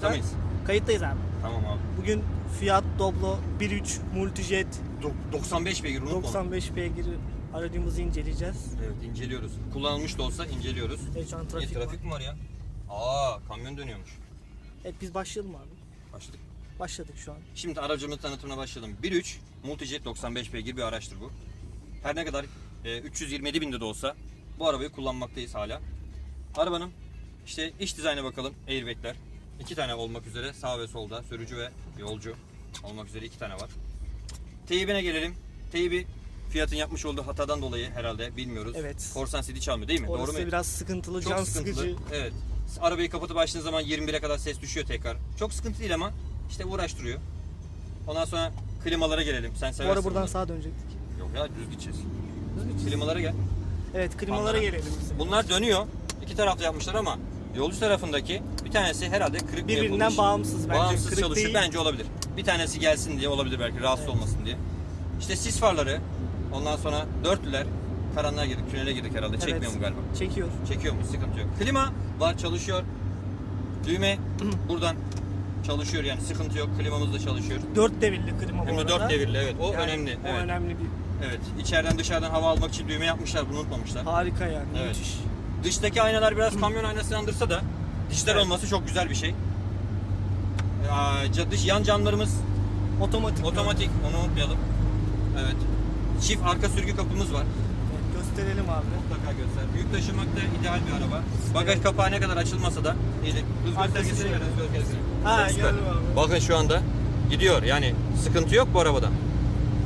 Kayıtta mıyız? Kayıttayız abi. Tamam abi. Bugün Fiat Doblo 1.3 Multijet Do- 95 beygir unutma. 95 beygir aracımızı inceleyeceğiz. Evet inceliyoruz. Kullanılmış da olsa inceliyoruz. Evet şu an Trafik, trafik, e, trafik var. mi var ya? Aa kamyon dönüyormuş. Evet biz başlayalım abi. Başladık. Başladık şu an. Şimdi aracımın tanıtımına başlayalım. 1.3 Multijet 95 beygir bir araçtır bu. Her ne kadar e, 327 binde de olsa bu arabayı kullanmaktayız hala. Arabanın işte iç dizaynına bakalım. Airbag'ler. İki tane olmak üzere sağ ve solda sürücü ve yolcu olmak üzere iki tane var. Teybine gelelim. Teybi Fiat'ın yapmış olduğu hatadan dolayı herhalde bilmiyoruz. Evet. Korsan CD çalmıyor değil mi? Orası Doğru mu? biraz sıkıntılı, Çok can sıkıntılı. sıkıcı. Evet. Arabayı kapatıp açtığın zaman 21'e kadar ses düşüyor tekrar. Çok sıkıntı değil ama işte uğraştırıyor. Ondan sonra klimalara gelelim. Sen Bu seversin. ara buradan bunları. sağa dönecektik. Yok ya düz gideceğiz. Klimalara gel. Evet klimalara Fanlara. gelelim biz. Bunlar dönüyor. İki tarafta yapmışlar ama yolcu tarafındaki bir tanesi herhalde kırık mı Birbirinden yapılmış. bağımsız bence. Bağımsız Kırık çalışıyor. değil. Bence olabilir. Bir tanesi gelsin diye olabilir belki rahatsız olmasın diye. İşte sis farları. Ondan sonra dörtlüler. Karanlığa girdik, tünele girdik herhalde. Çekmiyor mu galiba? Çekiyor. Çekiyor mu? Sıkıntı yok. Klima var çalışıyor. Düğme buradan çalışıyor yani sıkıntı yok. Klimamız da çalışıyor. 4 devirli klima bu Hem de arada. 4 devirli evet. O Yani önemli. O evet. önemli bir Evet. İçeriden dışarıdan hava almak için düğme yapmışlar. Bunu unutmamışlar. harika yani. Evet. Müthiş. Dıştaki aynalar biraz kamyon aynası andırsa da dijital Evet. olması çok güzel bir şey. Ca- dış yan camlarımız Otomatik. otomatik. Onu unutmayalım. Evet. Çift arka sürgü kapımız var. Evet, gösterelim abi. Mutlaka göster. Yük taşımakta ideal bir araba. Bagaj kapağı ne kadar açılmasa da iyilik. Hız Arkası göstergesi şey. ver, hız göstergesi. Ha, Çok süper. gördüm abi. Bakın şu anda gidiyor. Yani sıkıntı yok bu arabadan.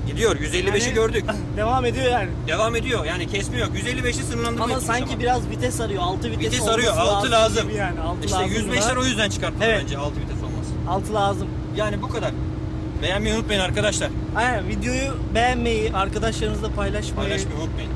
Gidiyor. 155'i Yani- gördük. Devam ediyor yani. Devam ediyor. Yani kesmiyor. 155'i sınırlandırma Ama yapmış sanki biraz vites arıyor. 6 vites, Vites olması arıyor. 6 lazım. gibi Yani. 6 işte lazım 105'ler o yüzden çıkarttılar Evet. bence 6 vites olmaz. 6 lazım. Yani bu kadar. Beğenmeyi unutmayın arkadaşlar. Aynen videoyu beğenmeyi, arkadaşlarınızla paylaşmayı, Paylaşmayı unutmayın.